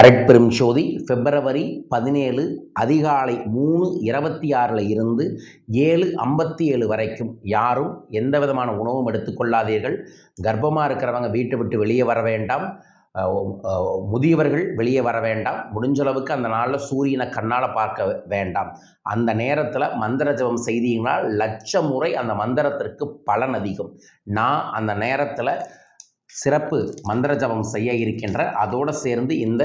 அரட்பெரும் சோதி பிப்ரவரி பதினேழு அதிகாலை மூணு இருபத்தி ஆறில் இருந்து ஏழு ஐம்பத்தி ஏழு வரைக்கும் யாரும் எந்த விதமான உணவும் எடுத்துக்கொள்ளாதீர்கள் கர்ப்பமாக இருக்கிறவங்க வீட்டை விட்டு வெளியே வர வேண்டாம். முதியவர்கள் வெளியே வர வேண்டாம். முடிஞ்ச அளவுக்கு அந்த நாளில் சூரியனை கண்ணால் பார்க்க வேண்டாம். அந்த நேரத்தில் மந்திர ஜபம் செய்தீங்கன்னா லட்ச முறை அந்த மந்திரத்திற்கு பலன் அதிகம். நான் அந்த நேரத்தில் சிறப்பு மந்திர ஜபம் செய்ய இருக்கின்ற அதோடு சேர்ந்து இந்த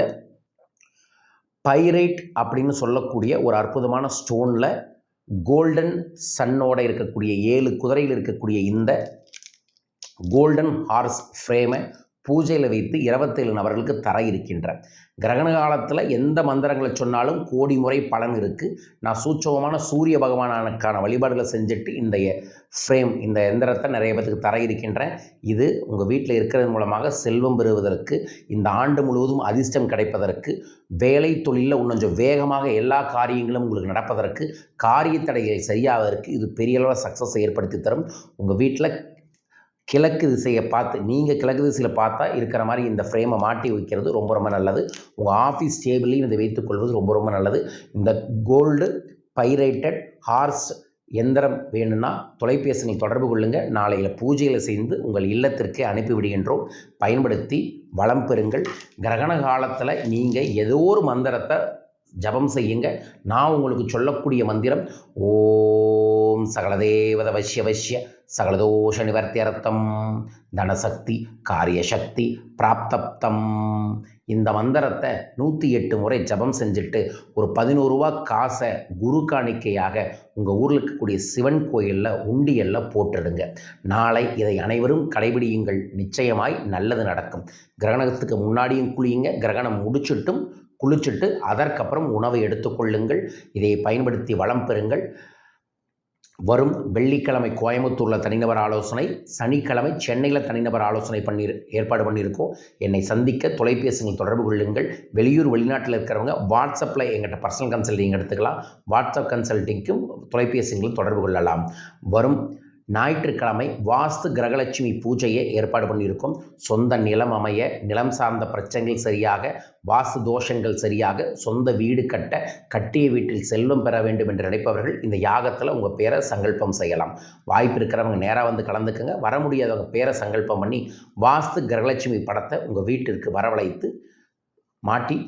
பைரைட் அப்படின்னு சொல்லக்கூடிய ஒரு அற்புதமான ஸ்டோனில் கோல்டன் சன்னோட இருக்கக்கூடிய ஏழு குதிரையில் இருக்கக்கூடிய இந்த கோல்டன் ஹார்ஸ் ஃப்ரேமை பூஜையில் வைத்து இருபத்தேழு நபர்களுக்கு தர இருக்கின்ற. கிரகண காலத்தில் எந்த மந்திரங்களை சொன்னாலும் கோடி முறை பலன் இருக்குது நான் சூட்சமமான சூரிய பகவானுக்கான வழிபாடுகளை செஞ்சுட்டு இந்த ஃப்ரேம் இந்த எந்திரத்தை நிறைய பேத்துக்கு தர இருக்கின்றேன். இது உங்கள் வீட்டில் இருக்கிறது மூலமாக செல்வம் பெறுவதற்கு இந்த ஆண்டு முழுவதும் அதிர்ஷ்டம் கிடைப்பதற்கு வேலை தொழிலில் கொஞ்சம் வேகமாக எல்லா காரியங்களும் உங்களுக்கு நடப்பதற்கு காரிய தடைகளை சரியாவதற்கு இது பெரிய அளவில் சக்ஸஸ் ஏற்படுத்தி தரும். உங்கள் வீட்டில் கிழக்கு திசையை பார்த்து நீங்கள் கிழக்கு திசையில் பார்த்தா இருக்கிற மாதிரி இந்த ஃப்ரேமை மாட்டி வைக்கிறது ரொம்ப ரொம்ப நல்லது. உங்கள் ஆஃபீஸ் டேபிளையும் இதை வைத்துக்கொள்வது ரொம்ப ரொம்ப நல்லது. இந்த கோல்டு பைரைட்டட் ஹார்ஸ் எந்திரம் வேணும்னா தொலைபேசியில் தொடர்பு கொள்ளுங்கள் நாளையில் பூஜையில் செய்து உங்கள் இல்லத்திற்கு அனுப்பிவிடுகின்றோம் பயன்படுத்தி வளம் பெறுங்கள். கிரகண காலத்தில் நீங்கள் ஏதோ ஒரு மந்திரத்தை ஜபம் செய்யுங்க. நான் உங்களுக்கு சொல்லக்கூடிய மந்திரம் ஓம் சகலதேவத வசிய வசிய சகலதோஷ நிவர்த்தியர்த்தம் தனசக்தி காரியசக்தி பிராப்தப்தம். இந்த மந்திரத்தை நூற்றி எட்டு முறை ஜபம் செஞ்சுட்டு ஒரு பதினோரு ரூபா காசை குரு காணிக்கையாக உங்கள் ஊரில் இருக்கக்கூடிய சிவன் கோயிலில் உண்டியலில் போட்டுடுங்க. நாளை இதை அனைவரும் கடைபிடியுங்கள். நிச்சயமாய் நல்லது நடக்கும். கிரகணத்துக்கு முன்னாடியும் குளியுங்க. கிரகணம் முடிச்சிட்டும் குளிச்சுட்டு அதற்கப்புறம் உணவை எடுத்துக்கொள்ளுங்கள். இதை பயன்படுத்தி வளம் பெறுங்கள். வரும் வெள்ளிக்கிழமை கோயம்புத்தூரில் தனிநபர் ஆலோசனை சனிக்கிழமை சென்னையில் தனிநபர் ஆலோசனை பண்ணி ஏற்பாடு பண்ணியிருக்கோம் என்னை சந்திக்க தொலைபேசிகள் தொடர்பு கொள்ளுங்கள். வெளியூர் வெளிநாட்டில் இருக்கிறவங்க வாட்ஸ்அப்பில் எங்கிட்ட பர்சனல் கன்சல்டிங் எடுத்துக்கலாம். வாட்ஸ்அப் கன்சல்டிங்க்கும் தொலைபேசிகளும் தொடர்பு கொள்ளலாம். வரும் ஞாயிற்றுக்கிழமை வாஸ்து கிரகலட்சுமி பூஜையை ஏற்பாடு பண்ணியிருக்கோம். சொந்த நிலம் அமைய நிலம் சார்ந்த பிரச்சனைகள் சரியாக வாஸ்து தோஷங்கள் சரியாக சொந்த வீடு கட்ட கட்டிய வீட்டில் செல்வம் பெற வேண்டும் என்று நினைப்பவர்கள் இந்த யாகத்தில் உங்கள் பேரை சங்கல்பம் செய்யலாம். வாய்ப்பு இருக்கிறவங்க நேராக வந்து கலந்துக்கங்க. வர முடியாதவங்க பேரை சங்கல்பம் பண்ணி வாஸ்து கிரகலட்சுமி படத்தை உங்கள் வீட்டிற்கு வரவழைத்து மாட்டி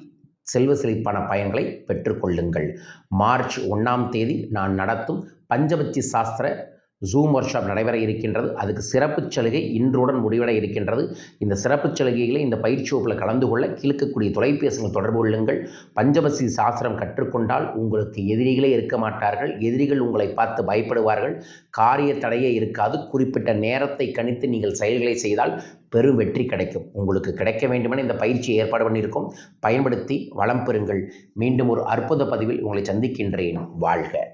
செல்வ செழிப்பான பயன்களை பெற்றுக்கொள்ளுங்கள். மார்ச் ஒன்றாம் தேதி நான் நடத்தும் பஞ்சபட்சி சாஸ்திர ஜூம் ஒர்க் ஷாப் நடைபெற இருக்கின்றது. அதுக்கு சிறப்பு சலுகை இன்றுடன் முடிவடை இருக்கின்றது. இந்த சிறப்பு சலுகைகளை இந்த பயிற்சி வகுப்பில் கலந்து கொள்ள கிழக்கக்கூடிய தொலைபேசிகள் தொடர்பு கொள்ளுங்கள். பஞ்சபசி சாஸ்திரம் கற்றுக்கொண்டால் உங்களுக்கு எதிரிகளே இருக்க மாட்டார்கள். எதிரிகள் உங்களை பார்த்து பயப்படுவார்கள். காரிய தடையே இருக்காது. குறிப்பிட்ட நேரத்தை கணித்து நீங்கள் செயல்களை செய்தால் பெரும் வெற்றி கிடைக்கும். உங்களுக்கு கிடைக்க வேண்டுமென இந்த பயிற்சியை ஏற்பாடு பண்ணியிருக்கோம். பயன்படுத்தி வளம் பெறுங்கள். மீண்டும் ஒரு அற்புத பதிவில் உங்களை சந்திக்கின்றேன். வாழ்க.